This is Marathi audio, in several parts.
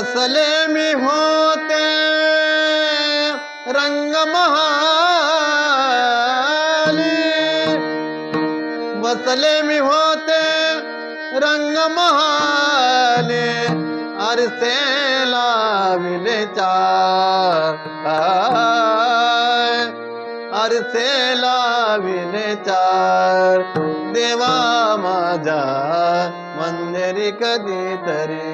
बसले मी होते. रंगमहाली बसले मी होते. रंगमहाले अरसे लाविले चार अरसे लाविले चार. देवा माझा मंदिरी कधीतरी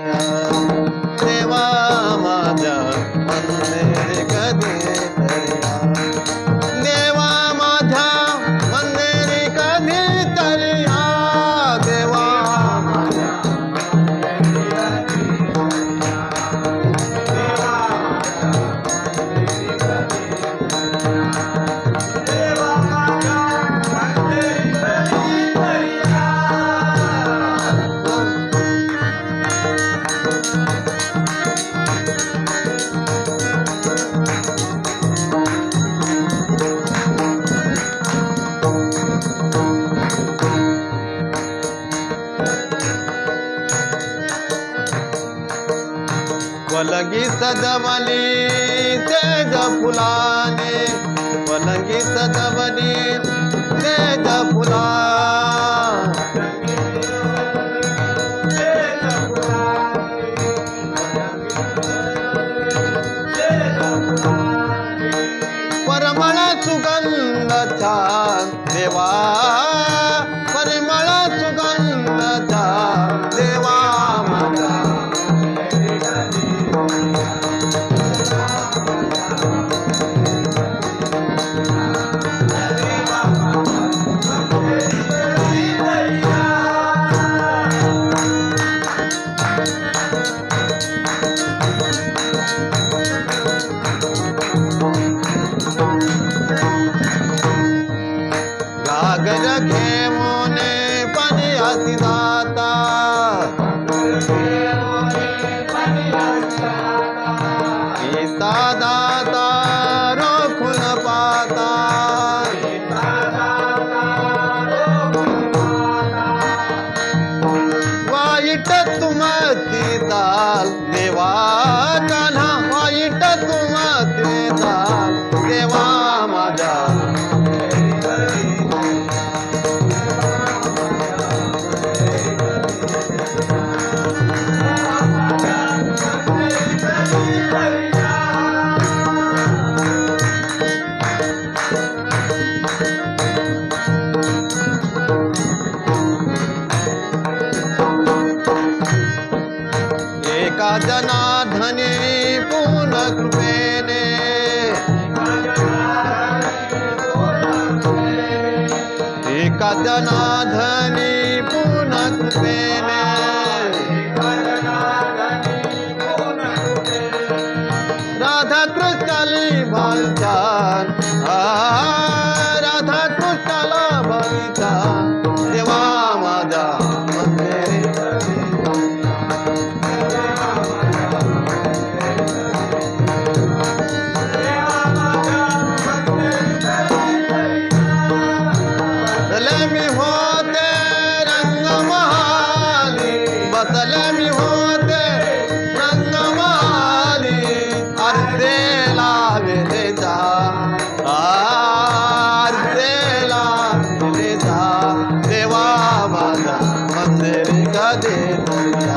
पलंगी सजवली तेज फुलाने. पलंगी सजवली तेज फुला. परमळ सुगंध छान देवा. परिमळ गीता पाता। वाईट दाल देवा कान्हा वाईट तुमची दाल। Madonna. बसले मी होते रंग महाली मी होते रंग अर्धे लावेले जा अर्धे लावेले जा देवा माझा मंदिर कधी तुझ्या